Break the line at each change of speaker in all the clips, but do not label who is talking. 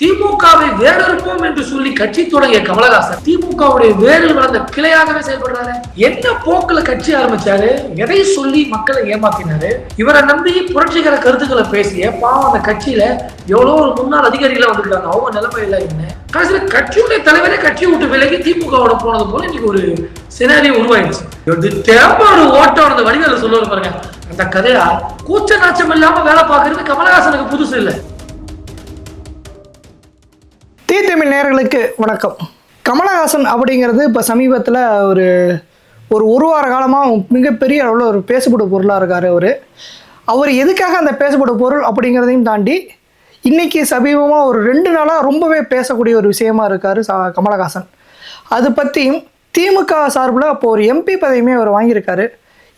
திமுகவை வேறறுப்போம் என்று சொல்லி கட்சி தொடங்கிய கமலஹாசன் திமுகவுடைய வேரில் வளர்ந்த கிளையாகவே செயல்படுறாரு. என்ன போக்குல கட்சி ஆரம்பிச்சாரு? எதை சொல்லி மக்களை ஏமாத்தினாரு? இவரை நம்பி புரட்சிகர கருத்துக்களை பேசிய பாவம் அந்த கட்சியில எவ்வளவு ஒரு முன்னாள் அதிகாரிகளை வந்திருக்காங்க. அவங்க நிலைமையில என்ன? கடைசியில கட்சியுடைய தலைவரே கட்சியை விட்டு விலகி திமுகவோட போனது போல இன்னைக்கு ஒரு சினாரியோ உருவாயிடுச்சு. இது தேம்பாடு ஓட்டம் அந்த வடிவேல சொல்லுவாரு பாருங்க. அந்த கதையா? கூச்ச நாச்சம் இல்லாம வேலை பார்க்கறது கமலஹாசனுக்கு புதுசு இல்லை.
தீ தமிழ் வணக்கம். கமலஹாசன் அப்படிங்கிறது இப்போ சமீபத்தில் ஒரு ஒரு ஒரு வார காலமாக மிகப்பெரிய அளவில் ஒரு பேசப்படும் பொருளாக இருக்கார் அவர். அவர் எதுக்காக அந்த பேசப்படும் பொருள் அப்படிங்கிறதையும் தாண்டி இன்னைக்கு சமீபமாக ஒரு ரெண்டு நாளாக ரொம்பவே பேசக்கூடிய ஒரு விஷயமா இருக்கார் ச கமலஹாசன். அது பற்றியும் திமுக சார்பில் அப்போது ஒரு எம்பி பதவியுமே அவர் வாங்கியிருக்காரு.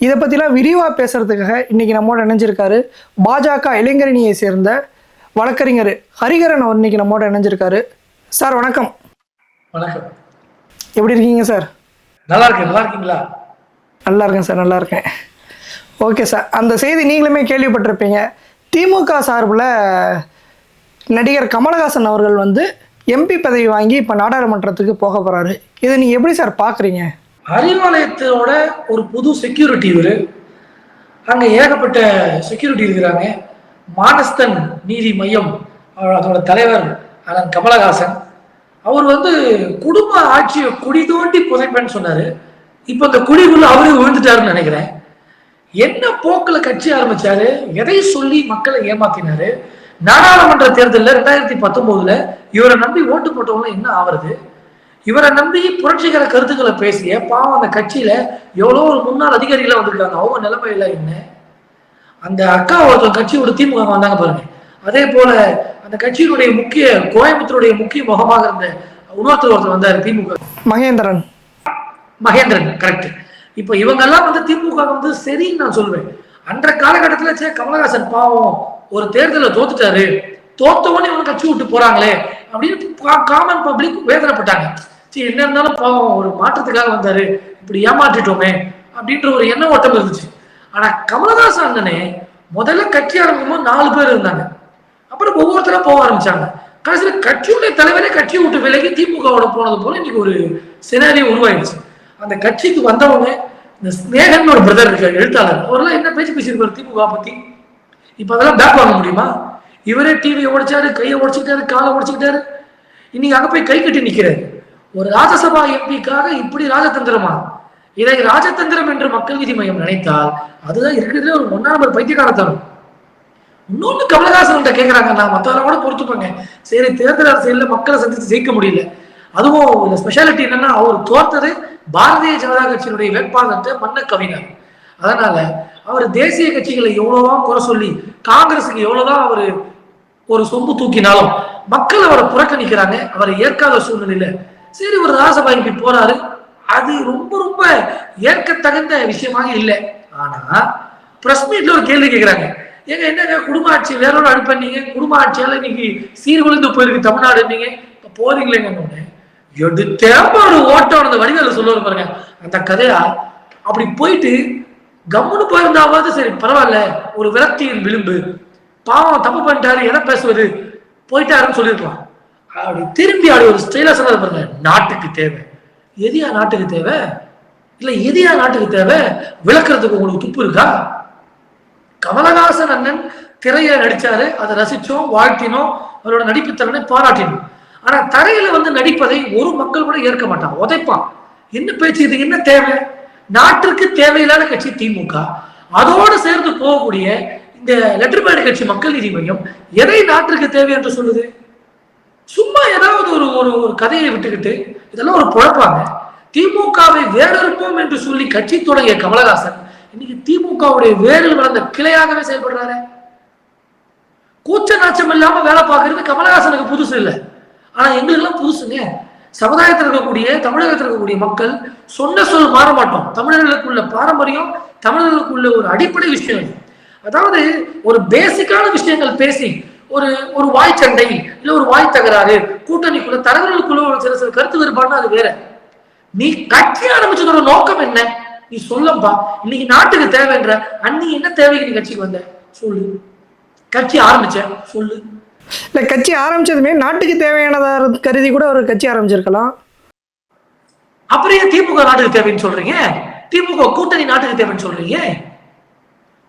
இதை பற்றிலாம் விரிவாக பேசுகிறதுக்காக இன்றைக்கி நம்மோட இணைஞ்சிருக்காரு பாஜக இளைஞரணியை சேர்ந்த வழக்கறிஞர் ஹரிகரன் அவர் இன்னைக்கு நம்மோட இணைஞ்சிருக்காரு. சார் வணக்கம்.
வணக்கம்.
எப்படி இருக்கீங்க சார்?
நல்லா இருக்கேன் நல்லா இருக்கீங்களா
நல்லா இருக்கேன் சார் நல்லா இருக்கேன் ஓகே சார். அந்த செய்தி நீங்களுமே கேள்விப்பட்டிருப்பீங்க. திமுக சார்பில் நடிகர் கமலஹாசன் அவர்கள் வந்து எம்பி பதவி வாங்கி இப்போ நாடாளுமன்றத்துக்கு போக போகிறாரு இதை நீங்கள் எப்படி சார் பார்க்குறீங்க
அறிவாலயத்தோட ஒரு புது செக்யூரிட்டி இவரு. அங்க ஏகப்பட்ட செக்யூரிட்டி இருக்கிறாங்க. மானஸ்தன் நீதி மையம் அதோட தலைவர் அண்ணன் கமலஹாசன். அவர் வந்து குடும்ப ஆட்சியை குடி தோண்டி புதைப்பேன்னு சொன்னாரு. இப்போ அந்த குடிக்குள்ள அவரே விழுந்துட்டாருன்னு நினைக்கிறேன். என்ன போக்குல கட்சி ஆரம்பிச்சாரு? எதை சொல்லி மக்களை ஏமாத்தினாரு? நாடாளுமன்ற தேர்தலில் ரெண்டாயிரத்தி பத்தொன்பதுல இவரை நம்பி ஓட்டு போட்டவங்களும் என்ன ஆவறது? இவரை நம்பி புரட்சிகர கருத்துக்களை பேசிய பாவம் அந்த கட்சியில எவ்வளோ ஒரு முன்னாள் அதிகாரிகளை வந்திருக்காங்க. அவங்க நிலைமையில என்ன? அந்த அக்கா ஒருத்தர் கட்சியோட திமுக வந்தாங்க பாருங்க. அதே போல அந்த கட்சியினுடைய முக்கிய கோயம்புத்தூருடைய முக்கிய முகமாக இருந்த இன்னொருத்தர் ஒருத்தர் வந்தார் திமுக.
மகேந்திரன்.
மகேந்திரன் கரெக்ட் இப்போ இவங்கெல்லாம் வந்து திமுக வந்து சரின்னு நான் சொல்லுவேன் அன்ற காலகட்டத்துல சே கமலஹாசன் பாவம் ஒரு தேர்தலில் தோத்துட்டாரு. தோத்தவொடனே இவங்க கட்சி விட்டு போறாங்களே அப்படின்னு காமன் பப்ளிக் வேதனைப்பட்டாங்க. சரி என்ன இருந்தாலும் பாவம் ஒரு மாற்றத்துக்காக வந்தாரு. இப்படி ஏமாற்றிட்டோமே அப்படின்ற ஒரு எண்ண ஓட்டம் இருந்துச்சு. ஆனா கமலஹாசன் அண்ணனே முதல்ல கட்சி ஆரம்பிக்கும்போது நாலு பேர் இருந்தாங்க. அப்புறம் ஒவ்வொருத்தரா போக ஆரம்பிச்சாங்க. கடைசியில கட்சியுடைய தலைவரே கட்சியை விட்டு விலகி திமுகவோட போனது போல இன்னைக்கு ஒரு சினாரியோ உருவாயிடுச்சு. அந்த கட்சிக்கு வந்தவங்க இந்த ஸ்னேகன் ஒரு பிரதர் இருக்கார் எழுத்தாளர் அவரெல்லாம் என்ன பேச்சு பேசியிருப்பாரு திமுக பத்தி? இப்ப அதெல்லாம் பேக் வாங்க முடியுமா? இவரே டிவியை உடைச்சாரு கையை உடைச்சுக்கிட்டாரு காலை உடைச்சுக்கிட்டாரு. இன்னைக்கு அங்க போய் கை கட்டி நிக்கிறாரு. ஒரு ராஜசபா எம்பிக்காக இப்படி ராஜதந்திரமா? இதை ராஜதந்திரம் என்று மக்கள் நீதி மையம் நினைத்தால் அதுதான் இருக்கிறதுல ஒரு ஒன்றாம் நம்பர் பைத்தியக்காரத்தனம். இன்னொன்று கமலஹாசன்கிட்ட கேட்குறாங்க நான் மத்தவரை கூட பொறுத்துப்பேங்க. சரி தேர்தல் அரசியலில் மக்களை சந்தித்து ஜெயிக்க முடியல. அதுவும் இந்த ஸ்பெஷாலிட்டி என்னன்னா அவர் தோற்றது பாரதிய ஜனதா கட்சியினுடைய வேட்பாளர்கிட்ட மன்ன கவிஞர். அதனால அவர் தேசிய கட்சிகளை எவ்வளோவா குறை சொல்லி காங்கிரஸுக்கு எவ்வளோதான் அவர் ஒரு சொம்பு தூக்கினாலும் மக்கள் அவரை புறக்கணிக்கிறாங்க. அவரை ஏற்காத சூழ்நிலையில. சரி ஒரு ராசபா எம்பி போறாரு. அது ரொம்ப ரொம்ப ஏற்கத்தகுந்த விஷயமாக இல்லை. ஆனா பிரஸ் மீட்ல ஒரு கேள்வி கேட்கிறாங்க ஏங்க என்னங்க குடும்ப ஆட்சி வேற ஒரு அனுப்பினீங்க குடும்ப ஆட்சியால இன்னைக்கு சீர்குலைந்து போயிருக்கு தமிழ்நாடு நீங்க. இப்ப போறீங்களேங்க ஒரு ஓட்டம் அந்த வடிவேல சொல்லுவாரு பாருங்க. அந்த கதையா? அப்படி போயிட்டு கம்முன்னு போயிருந்தாவது சரி பரவாயில்ல. ஒரு விரக்தியின் விளிம்பு. பாவம் தப்பு பண்ணிட்டாரு எதை பேசுவது? போயிட்டாருன்னு சொல்லியிருக்கலாம். அப்படி திரும்பி அப்படி ஒரு ஸ்டைலா சொன்னது பாருங்க நாட்டுக்கு தேவை. எதியா நாட்டுக்கு தேவை? இல்ல எதியா நாட்டுக்கு தேவை? விளக்குறதுக்கு உங்களுக்கு துப்பு இருக்கா? கமலஹாசன் அண்ணன் திரையில நடிச்சாரு. அதை ரசிச்சோம் வாழ்த்தினோம் அவரோட நடிப்பு திறனை பாராட்டினோம். ஆனா தரையில வந்து நடிப்பதை ஒரு மக்கள் கூட ஏற்க மாட்டான் உதைப்பான். என்ன பேச்சு இது? என்ன தேவை? நாட்டிற்கு தேவையில்லாத கட்சி திமுக. அதோடு சேர்ந்து போகக்கூடிய இந்த லெட்டர் பேடு கட்சி மக்கள் நீதி மையம் எதை நாட்டிற்கு தேவை என்று சொல்லுது? சும்மா ஏதாவது ஒரு ஒரு ஒரு கதையை விட்டுக்கிட்டு இதெல்லாம் ஒரு குழப்பாங்க. திமுகவை வேறறுப்போம் என்று சொல்லி கட்சி தொடங்கிய கமலஹாசன் இன்னைக்கு திமுகவுடைய வேரில் வளர்ந்த கிளையாகவே செயல்படுறாரு. கூச்ச நாச்சம் இல்லாம வேலை பார்க்கறது கமலஹாசனுக்கு புதுசு இல்லை. ஆனா எங்களுக்கெல்லாம் புதுசுங்க? சமுதாயத்தில் இருக்கக்கூடிய தமிழகத்தில் இருக்கக்கூடிய மக்கள் சொன்ன சொல் மாற மாட்டோம். தமிழர்களுக்குள்ள பாரம்பரியம் தமிழர்களுக்குள்ள ஒரு அடிப்படை விஷயம் அதாவது ஒரு பேசிக்கான விஷயங்கள் பேசி ஒரு ஒரு வாய் சண்டை இல்ல ஒரு வாய் தகராறு கூட்டணிக்குள்ள தலைவர்களுக்குள்ள ஒரு சில சில கருத்து வேறுபாடுனா அது வேற. நீ கட்சி ஆரம்பிச்சதோட நோக்கம் என்ன? நீ சொல்லப்பா இன்னைக்கு நாட்டுக்கு தேவைன்ற அன்னி என்ன தேவைக்கு நீ கட்சிக்கு வந்த? சொல்லு. கட்சி ஆரம்பிச்ச சொல்லு.
இல்லை கட்சி ஆரம்பிச்சதுமே நாட்டுக்கு தேவையானதாக கருதி கூட ஒரு கட்சி ஆரம்பிச்சிருக்கலாம்.
அப்புறம் ஏன் திமுக நாட்டுக்கு தேவைன்னு சொல்றீங்க? திமுக கூட்டணி நாட்டுக்கு தேவைன்னு சொல்றீங்க?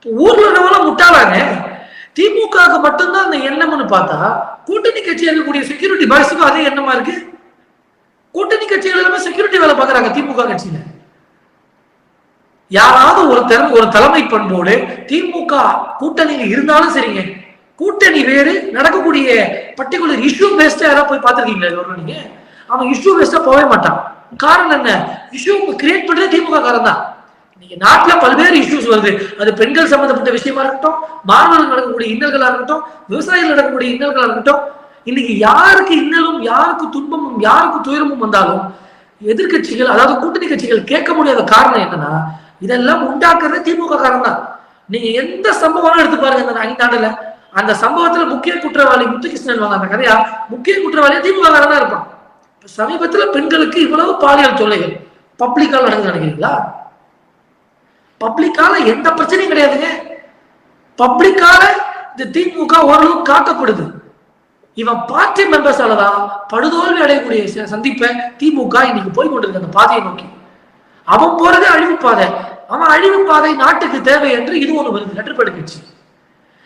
ஊர்ல இருக்கவங்க முட்டாளாங்க. திமுகவுக்கு மட்டும்தான் அந்த எண்ணம்னு பார்த்தா கூட்டணி கட்சியா இருக்கக்கூடிய செக்யூரிட்டி பாய்ஸுக்கும் அதே எண்ணமா இருக்கு. கூட்டணி கட்சிகள் எல்லாமே செக்யூரிட்டி வேலை பார்க்கறாங்க திமுக கட்சியில. யாராவது ஒருத்தர் ஒரு தலைமை பண்போடு திமுக கூட்டணியில் இருந்தாலும் சரிங்க. கூட்டணி வேறு நடக்கக்கூடிய பர்டிகுலர் இஷ்யூ பேஸ்டா யாராவது போய் பார்த்துருக்கீங்களா இது நீங்க? அவன் இஷ்யூ பேஸ்டா போகவே மாட்டான். காரணம் என்ன? இஷ்யூ கிரியேட் பண்றது திமுக காரன் தான். இன்னைக்கு நாட்டுல பல்வேறு இஷ்யூஸ் வருது. அது பெண்கள் சம்பந்தப்பட்ட விஷயமா இருக்கட்டும் மாணவர்கள் நடக்கக்கூடிய இன்னல்களா இருக்கட்டும் விவசாயிகள் நடக்கக்கூடிய இன்னல்களா இருக்கட்டும் இன்னைக்கு யாருக்கு இன்னலும் யாருக்கு துன்பமும் யாருக்கு துயரமும் வந்தாலும் எதிர்க்கட்சிகள் அதாவது கூட்டணி கட்சிகள் கேட்க முடியாத காரணம் என்னன்னா இதெல்லாம் உண்டாக்குறது திமுக காரணம் தான் நீங்க எந்த சம்பவம் எடுத்து பாருங்க இந்த ஐந்தாண்டுல அந்த சம்பவத்துல முக்கிய குற்றவாளி முத்துகிருஷ்ணன் வாங்க அந்த கதையா? முக்கிய குற்றவாளியா திமுக காரன் தான் இருப்பான் சமீபத்துல பெண்களுக்கு இவ்வளவு பாலியல் தொல்லைகள். பப்ளிக்கால நடந்து நினைக்கிறீங்களா? பப்ளிக்கால எந்த பிரச்சனையும் கிடையாதுங்க. பப்ளிக்கால இந்த திமுக ஓரளவு காக்கப்படுது. இவன் பார்ட்டி மெம்பர்ஸால தான் படுதோல்வி அடையக்கூடிய சந்திப்பை திமுக இன்னைக்கு போய் கொண்டிருக்கு அந்த பாதையை நோக்கி. அவன் போறதே அழிவு பாதை. அவன் அழிவு பாதை நாட்டுக்கு தேவை என்று இது ஒன்று வருது லெட்டர் கட்சி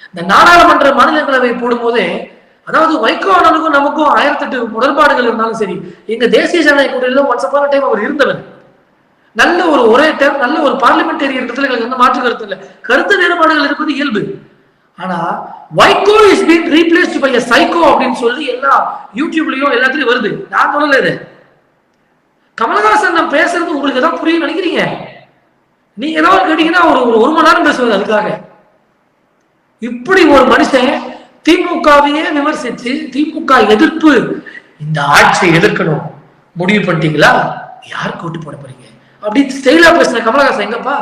இந்த நாடாளுமன்ற மாநிலங்களவை போடும்போதே அதாவது வைகோ அண்ணனுக்கும் நமக்கும் ஆயிரத்தெட்டு முரண்பாடுகள் இருந்தாலும் சரி எங்க தேசிய ஜனநாயக கூட்டணியில ஒன்ஸ் அப்பான டைம் அவர் இருந்தவர். நல்ல ஒரு ஒரே டைம் நல்ல ஒரு பார்லிமெண்டேரியன் இடத்துல எங்களுக்கு எந்த மாற்று கருத்து இல்லை. கருத்து வேறுபாடுகள் இருப்பது இயல்பு. ஆனா Vaiko is been replaced by psycho அப்படின்னு சொல்லி எல்லா யூடியூப்லயும் எல்லாத்துலயும் வருது. நான் சொல்லல இதை. கமலஹாசன் நான் பேசுறது உங்களுக்கு தான் புரியும் நினைக்கிறீங்க? நீங்க ஏதாவது கேட்டீங்கன்னா ஒரு ஒரு ஒரு மணி நேரம் பேசுவது அதுக்காக. இப்படி ஒரு மனுஷன் திமுகவையே விமர்சித்து திமுக எதிர்ப்பு இந்த ஆட்சியை எதிர்க்கணும். முடிவு பண்ணிட்டீங்களா? யார் கூட்டு போட போறீங்க? அப்படி ஸ்டைலா பேசின கமலஹாசன் எங்கப்பா?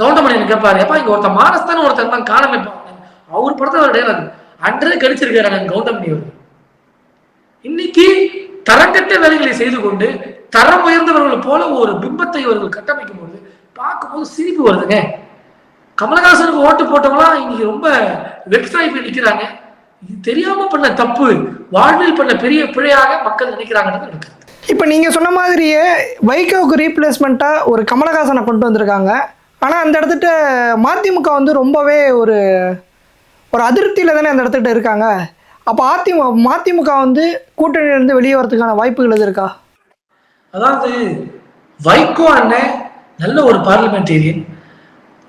கவுண்டமணியன் கேட்பாரு எப்பா இங்க ஒருத்தன் மானஸ்தான ஒருத்தன் தான் காணாம அவர் படத்தை ஒரு டைலாக் அன்றே கடிச்சிருக்காரு நான் கவுண்டமணி அவர். இன்னைக்கு தரங்கட்ட வேலைகளை செய்து கொண்டு தரம் உயர்ந்தவர்கள் போல ஒரு பிம்பத்தை இவர்கள் கட்டமைக்கும் பொழுது பார்க்கும்போது சிரிப்பு வருதுங்க. கமலஹாசனுக்கு ஓட்டு போட்டவங்களாம் இன்னைக்கு ரொம்ப வெக்ஸ் ஆகி போய் இது தெரியாம பண்ண தப்பு வாழ்வில் பண்ண பெரிய பிழையாக மக்கள் நினைக்கிறாங்கன்னு எனக்கு
இப்போ நீங்கள் சொன்ன மாதிரியே வைகோவுக்கு ரீப்ளேஸ்மெண்ட்டாக ஒரு கமலஹாசனை கொண்டு வந்திருக்காங்க. ஆனால் அந்த இடத்துட்ட மதிமுக வந்து ரொம்பவே ஒரு ஒரு அதிருப்தியில் தானே அந்த இடத்துக்கிட்ட இருக்காங்க? அப்போ அதிமுக மதிமுக வந்து கூட்டணியிலிருந்து வெளியே வரதுக்கான வாய்ப்புகள் எது இருக்கா?
அதாவது வைகோ அண்ணன் நல்ல ஒரு பார்லிமெண்டேரியன்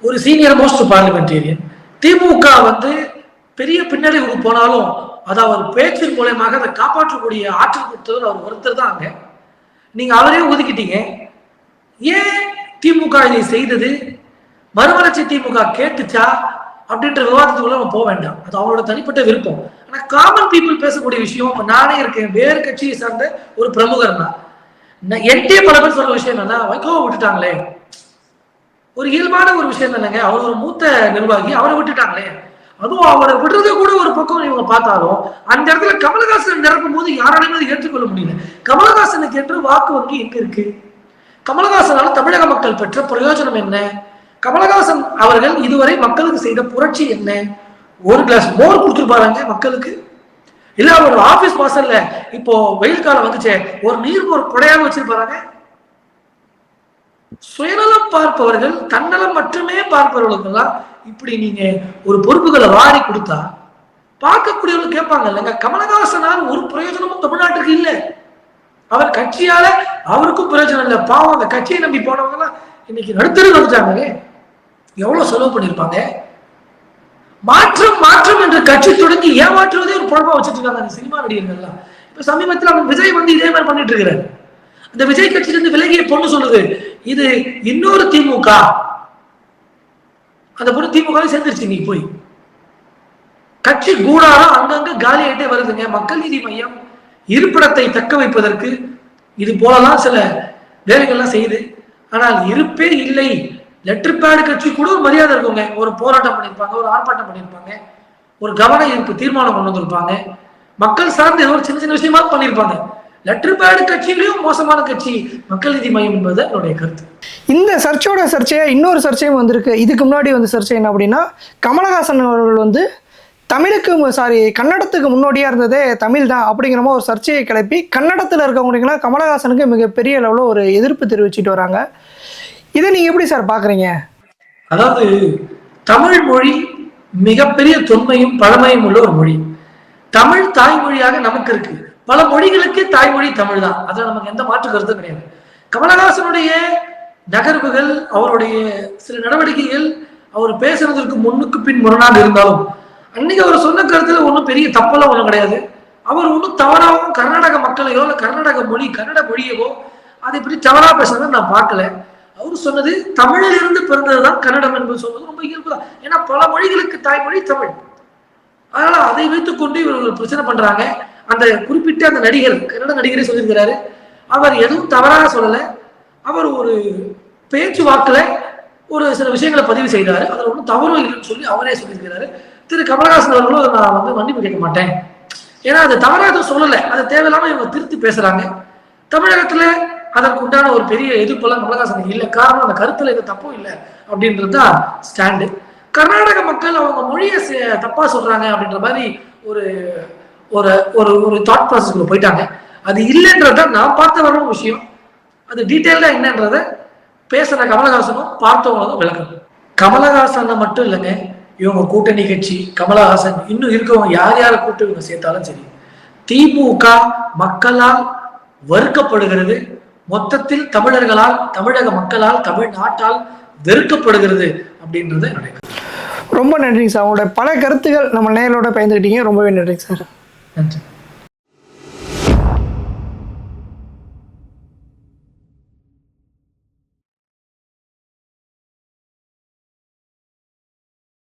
ஒரு சீனியர் மோஸ்ட் பார்லிமெண்டேரியன் திமுக வந்து பெரிய பின்னடைவுக்கு போனாலும் அதை அவர் பேச்சின் மூலயமாக அதை காப்பாற்றக்கூடிய ஆற்றல் கொடுத்தவர் அவர் ஒருத்தர் தான் அங்க. நீங்க அவரே ஒதுக்கிட்டீங்க. ஏன் திமுக இதை செய்தது? மறுமலர்ச்சி திமுக கேட்டுச்சா? அப்படின்ற விவாதத்துக்குள்ள நம்ம போக வேண்டாம். அது அவங்களோட தனிப்பட்ட விருப்பம். ஆனா காமன் பீப்புள் பேசக்கூடிய விஷயம் இப்ப நானே இருக்கேன். வேறு கட்சியை சார்ந்த ஒரு பிரமுகர் தான் நான் என்கிட்டயே பல பேர் சொல்ற விஷயம் என்னன்னா வைகோவை விட்டுட்டாங்களே. ஒரு இயல்பான ஒரு விஷயம் தானேங்க. அவர் ஒரு மூத்த நிர்வாகி அவரை விட்டுட்டாங்களே. அதுவும் அவரை விடுறது கூட ஒரு பக்கம் இவங்க பார்த்தாலும் அந்த இடத்துல கமலஹாசன் நிரப்பும் போது யாராலையுமே அதை ஏற்றுக்கொள்ள முடியல. கமலஹாசனுக்கு என்று வாக்கு வங்கி எங்க இருக்கு? கமலஹாசனால தமிழக மக்கள் பெற்ற பிரயோஜனம் என்ன? கமலஹாசன் அவர்கள் இதுவரை மக்களுக்கு செய்த புரட்சி என்ன? ஒரு கிளாஸ் மோர் கொடுத்துருப்பாருங்க மக்களுக்கு. இல்ல அவர் ஆபீஸ் வாசல்ல இப்போ வெயில் காலம் வந்துச்சே ஒரு நீர் மோர் குடையாக வச்சிருப்பாங்க சுயநலம் பார்ப்பவர்கள் தன்னலம் மட்டுமே பார்ப்பவர்களுக்கெல்லாம் இப்படி நீங்க ஒரு பொறுப்புகளை வாரி கொடுத்தா பார்க்கக்கூடியவர்கள் கேட்பாங்க இல்லைங்க. கமலஹாசனால் ஒரு பிரயோஜனமும் தமிழ்நாட்டுக்கு இல்லை. அவர் கட்சியால அவருக்கும் பிரயோஜனம் இல்லை. பாவம் அந்த கட்சியை நம்பி போனவங்க எல்லாம் இன்னைக்கு நடுத்தருக்கு வந்துட்டாங்க எவ்வளவு செலவு பண்ணியிருப்பாங்க மாற்றம் மாற்றம் என்று கட்சி தொடங்கி ஏமாற்றுவதே ஒரு குழப்பம் வச்சுட்டு இருக்காங்க அந்த சினிமா நடிகர்கள்லாம் இப்ப சமீபத்தில் அவன் விஜய் வந்து இதே மாதிரி பண்ணிட்டு இருக்கிறாரு. அந்த விஜய் கட்சியிலிருந்து விலகிய பொண்ணு சொல்லுது இது இன்னொரு திமுக. அந்த பொண்ணு திமுக சேர்ந்துருச்சு நீ போய். கட்சி கூடாரம் அங்கங்க காலி ஆகிட்டே வருதுங்க. மக்கள் நீதி மையம் இருப்பிடத்தை தக்க வைப்பதற்கு இது போலலாம் சில வேலைகள்லாம் செய்யுது. ஆனால் இருப்பே இல்லை. லெட்டர் பேடு கட்சி கூட ஒரு மரியாதை இருக்குங்க. ஒரு போராட்டம் பண்ணியிருப்பாங்க ஒரு ஆர்ப்பாட்டம் பண்ணியிருப்பாங்க ஒரு கவன ஈர்ப்பு தீர்மானம் கொண்டு வந்திருப்பாங்க. மக்கள் சார்ந்து ஏதோ ஒரு சின்ன சின்ன விஷயமா பண்ணியிருப்பாங்க. லெட்டர் பேடு கட்சியிலையும் மோசமான கட்சி மக்கள் நீதி மையம் என்பது என்னுடைய கருத்து.
இந்த சர்ச்சையோட சர்ச்சையா இன்னொரு சர்ச்சையும் வந்திருக்கு. இதுக்கு முன்னாடி வந்து சர்ச்சை என்ன அப்படின்னா கமலஹாசன் அவர்கள் வந்து தமிழுக்கு சாரி கன்னடத்துக்கு முன்னோடியாக இருந்ததே தமிழ் தான் அப்படிங்கிற மாதிரி ஒரு சர்ச்சையை கிளப்பி கன்னடத்தில் இருக்கவங்களுக்குலாம் கமலஹாசனுக்கு மிகப்பெரிய அளவில் ஒரு எதிர்ப்பு தெரிவிச்சிட்டு வராங்க. இதை நீங்கள் எப்படி சார் பார்க்குறீங்க
அதாவது தமிழ் மொழி மிகப்பெரிய தொன்மையும் பழமையும் உள்ள ஒரு மொழி. தமிழ் தாய்மொழியாக நமக்கு இருக்கு. பல மொழிகளுக்கு தாய்மொழி தமிழ் தான். அதுல நமக்கு எந்த மாற்று கருத்தும் கிடையாது. கமலஹாசனுடைய நகர்வுகள் அவருடைய சில நடவடிக்கைகள் அவர் பேசுறதற்கு முன்னுக்கு பின் முரணாக இருந்தாலும் அன்னைக்கு அவர் சொன்ன கருத்துல ஒன்றும் பெரிய தப்பெல்லாம் ஒன்றும் கிடையாது. அவர் ஒன்றும் தவறாகவும் கர்நாடக மக்களையோ இல்லை கர்நாடக மொழி கன்னட மொழியவோ அதை பற்றி தவறாக பேசுறதை நான் பார்க்கல. அவர் சொன்னது தமிழில் இருந்து பிறந்ததுதான் கன்னடம் என்பது சொல்வது ரொம்ப இயல்புதான். ஏன்னா பல மொழிகளுக்கு தாய்மொழி தமிழ். அதனால அதை வைத்துக்கொண்டு இவர்கள் பிரச்சனை பண்றாங்க. அந்த குறிப்பிட்ட அந்த நடிகர் கன்னட நடிகரே சொல்லியிருக்கிறாரு. அவர் எதுவும் தவறாக சொல்லலை. அவர் ஒரு பேச்சு ஒரு சில விஷயங்களை பதிவு செய்தார். அதில் ஒன்றும் தவறும் இல்லைன்னு சொல்லி அவரே சொல்லியிருக்கிறாரு. திரு. கமலஹாசன் அவர்களும் நான் வந்து மன்னிப்பு கேட்க மாட்டேன். ஏன்னா அது தவறாக எதுவும் சொல்லலை. அதை தேவையில்லாமல் இவங்க திருத்தி பேசுறாங்க. தமிழகத்தில் அதற்கு உண்டான ஒரு பெரிய எதிர்ப்பெல்லாம் கமலஹாசனுக்கு இல்லை காரணம் அந்த கருத்துல இது தப்பும் இல்லை அப்படின்றது தான் ஸ்டாண்டு கர்நாடக மக்கள் அவங்க மொழியை தப்பா சொல்றாங்க அப்படின்ற மாதிரி ஒரு ஒரு ஒரு ஒரு தாட் ப்ராசஸ்க்குள்ள போயிட்டாங்க. அது இல்லைன்றத நான் பார்த்த வர விஷயம். அது டீட்டெயிலாக என்னன்றத பேசுற கமலஹாசனும் பார்த்தவங்களும் விளக்கணும் கமலஹாசனை மட்டும் இல்லைங்க இவங்க கூட்டணி கட்சி கமலஹாசன் இன்னும் இருக்கவங்க யார் யாரை கூட்டு இவங்க சேர்த்தாலும் சரி திமுக மக்களால் வறுக்கப்படுகிறது மொத்தத்தில் தமிழர்களால் தமிழக மக்களால் தமிழ்நாட்டால் வெறுக்கப்படுகிறது அப்படின்றது என்னுடைய.
ரொம்ப நன்றிங்க சார். உங்களோட பல கருத்துக்கள் நம்ம நேரோட பயந்துக்கிட்டீங்க ரொம்பவே நன்றிங்க சார்.
நன்றி.